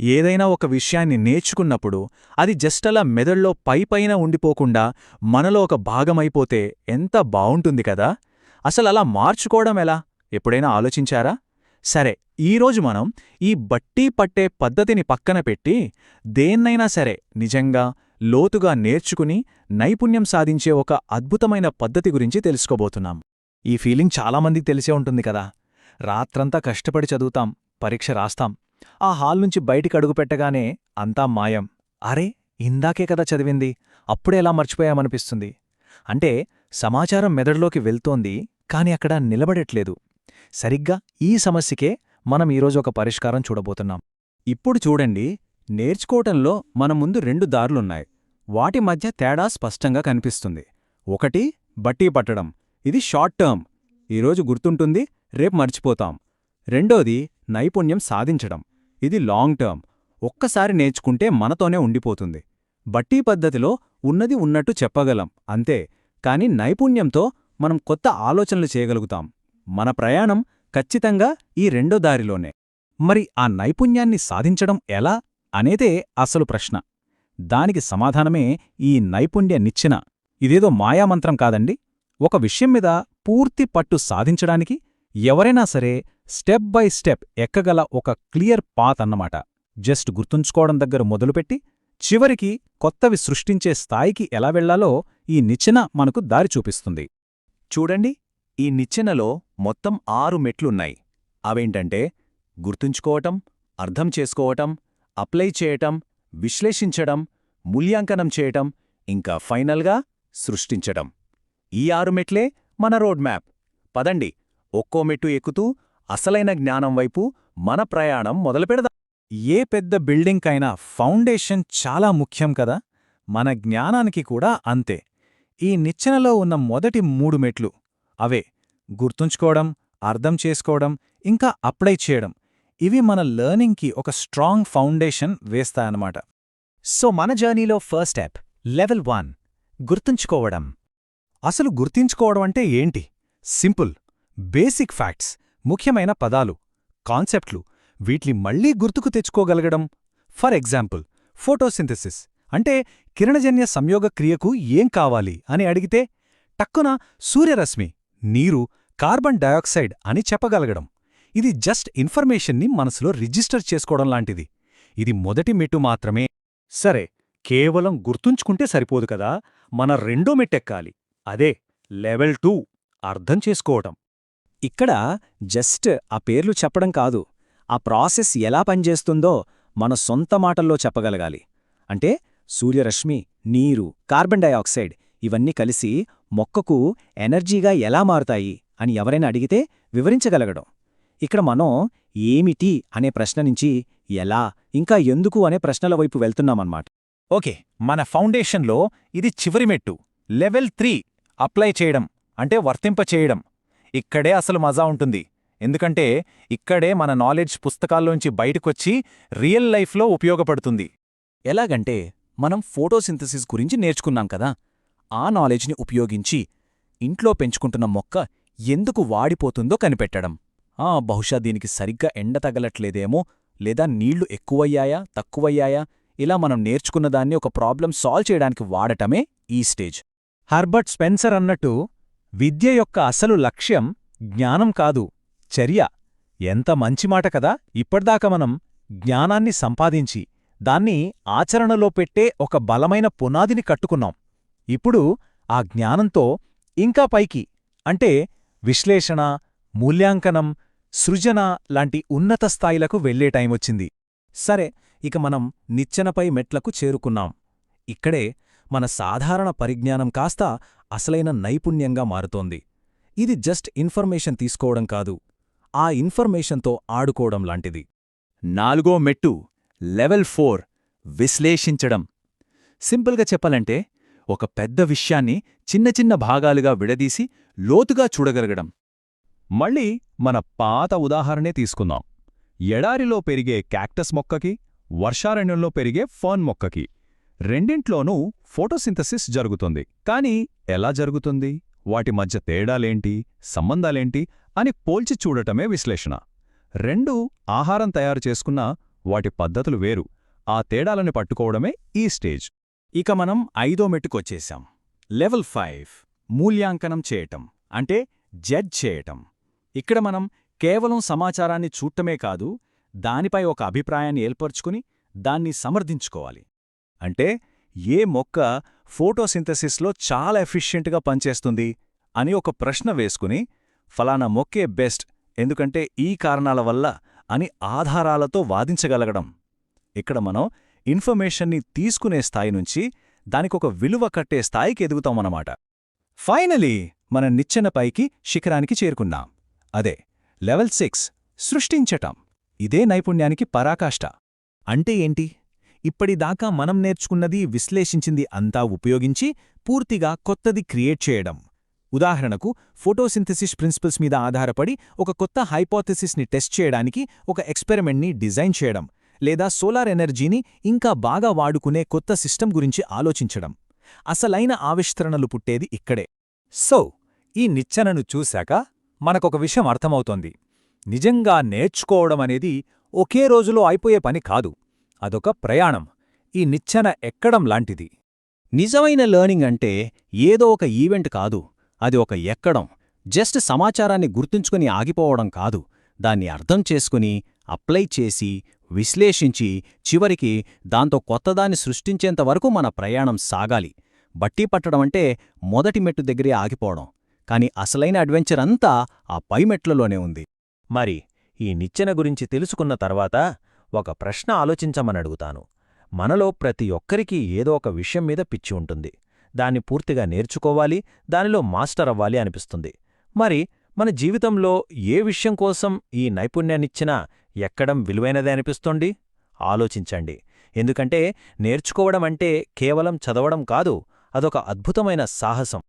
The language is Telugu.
ఏదైనా ఒక విషయాన్ని నేర్చుకున్నప్పుడు అది జస్ట్ అలా మెదడులో పైపైన ఉండిపోకుండా మనలో ఒక భాగమైపోతే ఎంత బావుంటుంది కదా? అసలు అలా మార్చుకోవడం ఎలా? ఎప్పుడైనా ఆలోచించారా? సరే ఈరోజు మనం ఈ బట్టి పట్టే పద్ధతిని పక్కన పెట్టి దేన్నైనా సరే నిజంగా లోతుగా నేర్చుకుని నైపుణ్యం సాధించే ఒక అద్భుతమైన పద్ధతి గురించి తెలుసుకోబోతున్నాం. ఈ ఫీలింగ్ చాలామందికి తెలిసే ఉంటుంది కదా? రాత్రంతా కష్టపడి చదువుతాం పరీక్ష రాస్తాం ఆ హాల్ నుంచి బయటికి అడుగుపెట్టగానే అంతా మాయం. అరే ఇందాకే కదా చదివింది. అప్పుడే ఎలా మర్చిపోయామనిపిస్తుంది. అంటే సమాచారం మెదడులోకి వెళ్తోంది కాని అక్కడ నిలబడట్లేదు. సరిగ్గా ఈ సమస్యకే మనం ఈరోజు ఒక పరిష్కారం చూడబోతున్నాం. ఇప్పుడు చూడండి నేర్చుకోవటంలో మన ముందు రెండు దారులున్నాయి. వాటి మధ్య తేడా స్పష్టంగా కనిపిస్తుంది. ఒకటి బట్టీ పట్టడం. ఇది షార్ట్ టర్మ్. ఈరోజు గుర్తుంటుంది రేపు మర్చిపోతాం. రెండోది నైపుణ్యం సాధించడం. ఇది లాంగ్ టర్మ్. ఒక్కసారి నేర్చుకుంటే మనతోనే ఉండిపోతుంది. బట్టీ పద్ధతిలో ఉన్నది ఉన్నట్టు చెప్పగలం అంతే. కాని నైపుణ్యంతో మనం కొత్త ఆలోచనలు చేయగలుగుతాం. మన ప్రయాణం ఖచ్చితంగా ఈ రెండో దారిలోనే. మరి ఆ నైపుణ్యాన్ని సాధించడం ఎలా? అనేదే అసలు ప్రశ్న. దానికి సమాధానమే ఈ నైపుణ్య నిచ్చిన. ఇదేదో మాయామంత్రం కాదండి. ఒక విషయం మీద పూర్తి పట్టు సాధించడానికి ఎవరైనా సరే స్టెప్ బై స్టెప్ ఎక్కగల ఒక క్లియర్ పాత్ అన్నమాట. జస్ట్ గుర్తుంచుకోవడం దగ్గర మొదలుపెట్టి చివరికి కొత్తవి సృష్టించే స్థాయికి ఎలా వెళ్ళాలో ఈ నిచ్చెన మనకు దారి చూపిస్తుంది. చూడండి ఈ నిచ్చెనలో మొత్తం ఆరు మెట్లున్నాయి. అవేంటంటే గుర్తుంచుకోవటం అర్థం చేసుకోవటం అప్లై చేయటం విశ్లేషించడం మూల్యాంకనం చేయటం ఇంకా ఫైనల్గా సృష్టించటం. ఈ ఆరు మెట్లే మన రోడ్ మ్యాప్. పదండి ఒక్కో మెట్టు ఎక్కుతూ అసలైన జ్ఞానం వైపు మన ప్రయాణం మొదలుపెడదాం. ఏ పెద్ద బిల్డింగ్కైనా ఫౌండేషన్ చాలా ముఖ్యం కదా? మన జ్ఞానానికి కూడా అంతే. ఈ నిచ్చెనలో ఉన్న మొదటి మూడు మెట్లు. అవే గుర్తుంచుకోవడం అర్థం చేసుకోవడం ఇంకా అప్లై చేయడం. ఇవి మన లెర్నింగ్కి ఒక స్ట్రాంగ్ ఫౌండేషన్ వేస్తాయన్నమాట. సో మన జర్నీలో ఫస్ట్ స్టెప్ లెవెల్ వన్ గుర్తుంచుకోవడం. అసలు గుర్తించుకోవడం అంటే ఏంటి? Simple basic facts. ముఖ్యమైన పదాలు కాన్సెప్ట్లు వీటిని మళ్ళీ గుర్తుకు తెచ్చుకోగలగడం. ఫర్ ఎగ్జాంపుల్ ఫోటోసింథసిస్ అంటే కిరణజన్య సంయోగ క్రియకు ఏం కావాలి అని అడిగితే టక్కున సూర్యరశ్మి నీరు కార్బన్ డయాక్సైడ్ అని చెప్పగలగడం. ఇది జస్ట్ ఇన్ఫర్మేషన్ని మనసులో రిజిస్టర్ చేసుకోవడం లాంటిది. ఇది మొదటి మెట్టు మాత్రమే. సరే కేవలం గుర్తుంచుకుంటే సరిపోదు కదా మన రెండో మెట్టెక్కాలి. అదే లెవెల్ టూ అర్థం చేసుకోవటం. ఇక్కడ జస్ట్ ఆ పేర్లు చెప్పడం కాదు ఆ ప్రాసెస్ ఎలా పనిచేస్తుందో మన సొంత మాటల్లో చెప్పగలగాలి. అంటే సూర్యరశ్మి నీరు కార్బన్ డయాక్సైడ్ ఇవన్నీ కలిసి మొక్కకు ఎనర్జీగా ఎలా మారుతాయి అని ఎవరైనా అడిగితే వివరించగలగడం. ఇక్కడ మనం ఏమిటి అనే ప్రశ్న నుంచి ఎలా ఇంకా ఎందుకు అనే ప్రశ్నల వైపు వెళ్తున్నామన్నమాట. ఓకే మన ఫౌండేషన్లో ఇది చివరి మెట్టు లెవెల్ త్రీ అప్లై చేయడం అంటే వర్తింపచేయడం. ఇక్కడే అసలు మజా ఉంటుంది. ఎందుకంటే ఇక్కడే మన నాలెడ్జ్ పుస్తకాల్లోంచి బయటకొచ్చి రియల్ లైఫ్లో ఉపయోగపడుతుంది. ఎలాగంటే మనం ఫోటోసింథసిస్ గురించి నేర్చుకున్నాం కదా. ఆ నాలెడ్జ్ని ఉపయోగించి ఇంట్లో పెంచుకుంటున్న మొక్క ఎందుకు వాడిపోతుందో కనిపెట్టడం. ఆ బహుశా దీనికి సరిగ్గా ఎండ తగలట్లేదేమో లేదా నీళ్ళు ఎక్కువయ్యాయా తక్కువయ్యాయా? ఇలా మనం నేర్చుకున్నదాన్ని ఒక ప్రాబ్లం సాల్వ్ చేయడానికి వాడటమే ఈ స్టేజ్. హర్బర్ట్ స్పెన్సర్ అన్నట్టు విద్య యొక్క అసలు లక్ష్యం జ్ఞానం కాదు చర్య. ఎంత మంచి మాట కదా! ఇప్పటిదాకా మనం జ్ఞానాన్ని సంపాదించి దాన్ని ఆచరణలో పెట్టే ఒక బలమైన పునాదిని కట్టుకున్నాం. ఇప్పుడు ఆ జ్ఞానంతో ఇంకా పైకి అంటే విశ్లేషణ మూల్యాంకనం సృజన లాంటి ఉన్నత స్థాయిలకు వెళ్ళే టైమొచ్చింది సరే ఇక మనం నిచ్చెనపై మెట్లకు చేరుకున్నాం. ఇక్కడే మన సాధారణ పరిజ్ఞానం కాస్త అసలైన నైపుణ్యంగా మారుతోంది. ఇది జస్ట్ ఇన్ఫర్మేషన్ తీసుకోవడం కాదు ఆ ఇన్ఫర్మేషన్తో ఆడుకోవడం లాంటిది. నాలుగో మెట్టు లెవెల్ ఫోర్ విశ్లేషించడం. సింపుల్గా చెప్పాలంటే ఒక పెద్ద విషయాన్ని చిన్న చిన్న భాగాలుగా విడదీసి లోతుగా చూడగలగడం. మళ్ళీ మన పాత ఉదాహరణే తీసుకుందాం. ఎడారిలో పెరిగే క్యాక్టస్ మొక్కకి వర్షారణ్యంలో పెరిగే ఫర్న్ మొక్కకి. రెండింట్లోనూ ఫోటోసింథసిస్ జరుగుతుంది. కాని ఎలా జరుగుతుంది? వాటి మధ్య తేడాలేంటి? సంబంధాలేంటి? అని పోల్చి చూడటమే విశ్లేషణ. రెండు ఆహారం తయారు చేసుకున్న వాటి పద్ధతులు వేరు. ఆ తేడాలను పట్టుకోవడమే ఈ స్టేజ్. ఇక మనం ఐదో మెట్టుకొచ్చేశాం లెవెల్ ఫైవ్. మూల్యాంకనం చేయటం. అంటే జడ్జ్ చేయటం. ఇక్కడ మనం కేవలం సమాచారాన్ని చూడటమే కాదు దానిపై ఒక అభిప్రాయాన్ని ఏర్పరచుకుని దాన్ని సమర్థించుకోవాలి. అంటే ఏ మొక్క ఫోటోసింథసిస్లో చాలా ఎఫిషియెంట్గా పనిచేస్తుంది అని ఒక ప్రశ్న వేసుకుని ఫలానా మొక్కే బెస్ట్ ఎందుకంటే ఈ కారణాల వల్ల అని ఆధారాలతో వాదించగలగడం. ఇక్కడ మనం ఇన్ఫర్మేషన్ని తీసుకునే స్థాయి నుంచి దానికొక విలువ కట్టే స్థాయికి ఎదుగుతామన్నమాట. ఫైనలీ మన నిచ్చెన పైకి శిఖరానికి చేరుకున్నాం. అదే లెవెల్ సిక్స్ సృష్టించటం. ఇదే నైపుణ్యానికి పరాకాష్ట. అంటే ఏంటి? ఇప్పటిదాకా మనం నేర్చుకున్నది విశ్లేషించింది అంతా ఉపయోగించి పూర్తిగా కొత్తది క్రియేట్ చేయడం. ఉదాహరణకు ఫోటోసింథసిస్ ప్రిన్సిపల్స్ మీద ఆధారపడి ఒక కొత్త హైపోథెసిస్ని టెస్ట్ చేయడానికి ఒక ఎక్స్పెరిమెంట్ని డిజైన్ చేయడం లేదా సోలార్ ఎనర్జీని ఇంకా బాగా వాడుకునే కొత్త సిస్టమ్ గురించి ఆలోచించడం. అసలైన ఆవిష్కరణలు పుట్టేది ఇక్కడే. సో ఈ నిచ్చెనను చూశాక మనకొక విషయం అర్థమవుతోంది. నిజంగా నేర్చుకోవడం అనేది ఒకే రోజులో అయిపోయే పని కాదు. అదొక ప్రయాణం. ఈ నిచ్చెన ఎక్కడం లాంటిది. నిజమైన లెర్నింగ్ అంటే ఏదో ఒక ఈవెంట్ కాదు. అది ఒక ఎక్కడం. జస్ట్ సమాచారాన్ని గుర్తుంచుకుని ఆగిపోవడం కాదు. దాన్ని అర్థం చేసుకుని అప్లై చేసి విశ్లేషించి చివరికి దాంతో కొత్తదాన్ని సృష్టించేంతవరకు మన ప్రయాణం సాగాలి. బట్టి పట్టడం అంటే మొదటి మెట్టు దగ్గరే ఆగిపోవడం. కాని అసలైన అడ్వెంచర్ అంతా ఆ పై మెట్లలోనే ఉంది. మరి ఈ నిచ్చెన గురించి తెలుసుకున్న తర్వాత ఒక ప్రశ్న ఆలోచించమనడుగుతాను మనలో ప్రతి ఒక్కరికీ ఏదో ఒక విషయం మీద పిచ్చి ఉంటుంది. దాన్ని పూర్తిగా నేర్చుకోవాలి దానిలో మాస్టర్ అవ్వాలి అనిపిస్తుంది. మరి మన జీవితంలో ఏ విషయం కోసం ఈ నైపుణ్యాన్నిచ్చినా ఎక్కడం విలువైనదే అనిపిస్తోంది? ఆలోచించండి. ఎందుకంటే నేర్చుకోవడం అంటే కేవలం చదవడం కాదు అదొక అద్భుతమైన సాహసం.